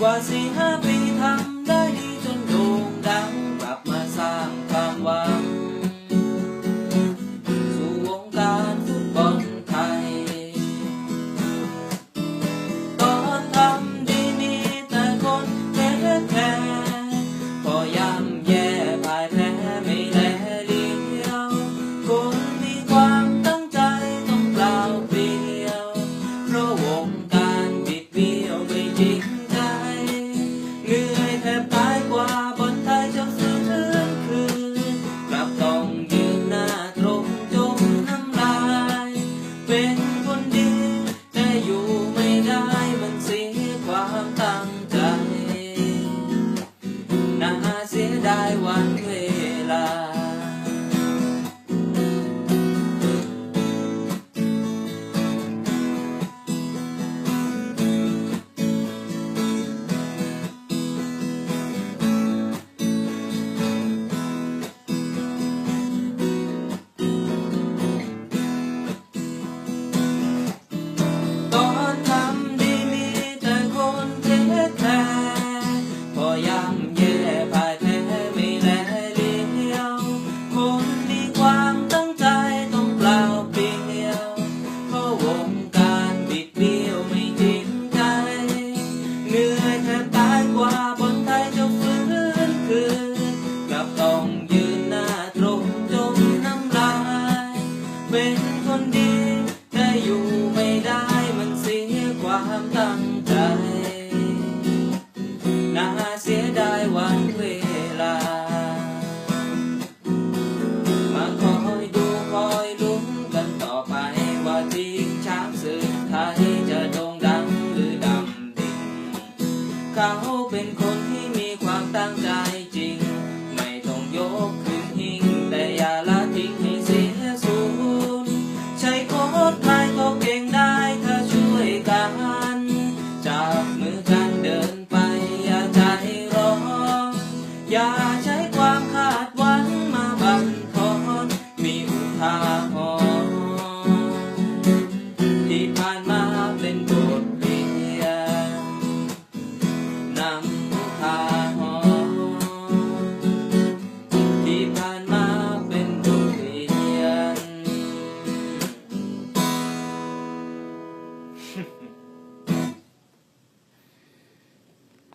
กว่ ถ้าอยู่ไม่ได้มันเสียความตั้งใจ น่าเสียดายวันเวลา มาคอยดูคอยลุ้นกันต่อไปว่าทีมช้างศึกไทยจะโด่งดังหรือดำดิ่งเขาเป็นคน